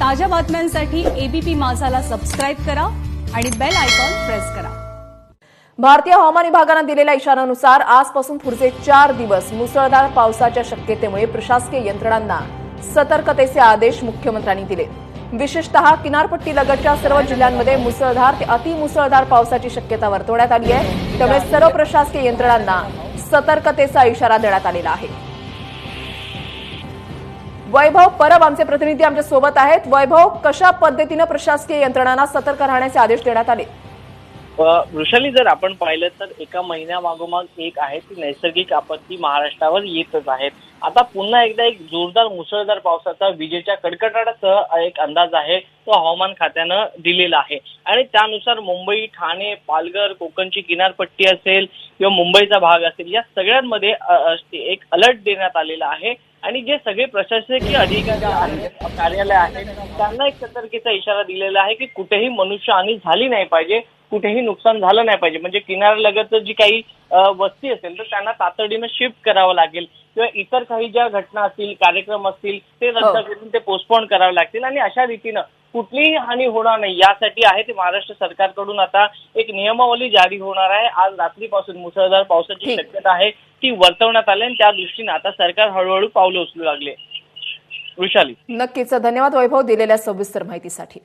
ताज्या बातम्यांसाठी ABP माझाला subscribe करा आणि बेल आयकॉन प्रेस करा. भारतीय हवामान विभागानं दिलेल्या इशाऱ्यानुसार आजपासून पुढचे चार दिवस मुसळधार पावसाच्या शक्यतेमुळे प्रशासकीय यंत्रणांना सतर्कतेचे आदेश मुख्यमंत्र्यांनी दिले. विशेषतः किनारपट्टीलगतच्या सर्व जिल्ह्यांमध्ये मुसळधार ते अतिमुसळधार पावसाची शक्यता वर्तवण्यात आली आहे. त्यामुळे सर्व प्रशासकीय यंत्रणांना सतर्कतेचा इशारा देण्यात आलेला आहे. वैभव परब आमचे प्रतिनिधी आमच्यासोबत आहेत. वैभव कशा पद्धतीनं प्रशासकीय यंत्रणांना सतर्क राहण्याचे आदेश देण्यात आले? वृषाली जर आपण पाहिलं तर एका महिन्यामागोमाग एक आहे ती नैसर्गिक आपत्ती महाराष्ट्रावर येतच आहेत आता पुन्हा एकदा एक जोरदार मुसळधार पावसाचा विजेच्या कडकडाटासह एक अंदाज आहे तो हवामान खात्यानं दिलेला आहे. आणि त्यानुसार मुंबई ठाणे पालघर कोकणची किनारपट्टी असेल किंवा मुंबईचा भाग असेल या सगळ्यांमध्ये एक अलर्ट देण्यात आलेला आहे. आणि जे सगळे प्रशासकीय अधिकारी आहेत कार्यालय आहेत त्यांना एक सतर्कतेचा इशारा दिलेला आहे की कुठेही मनुष्यहानी झाली नाही पाहिजे कुठेही नुकसान झालं नाही पाहिजे. म्हणजे किनाऱ्यालगत जी काही वस्ती असेल तर त्यांना तातडीनं शिफ्ट करावं लागेल. किंवा इतर काही ज्या घटना असतील कार्यक्रम असतील ते रद्द हो. करून ते पोस्टपोन करावे लागतील. आणि अशा रीतीनं कुठलीही हानी होणार नाही. यासाठी आहे ते महाराष्ट्र सरकारकडून आता एक नियमावली जारी होणार आहे. आज रात्रीपासून मुसळधार पावसाची. शक्यता आहे. ती वर्तवण्यात आली आणि त्या दृष्टीने आता सरकार हळूहळू पावलं उचलू लागले. वृषाली. नक्कीच. धन्यवाद वैभव दिलेल्या सविस्तर माहितीसाठी.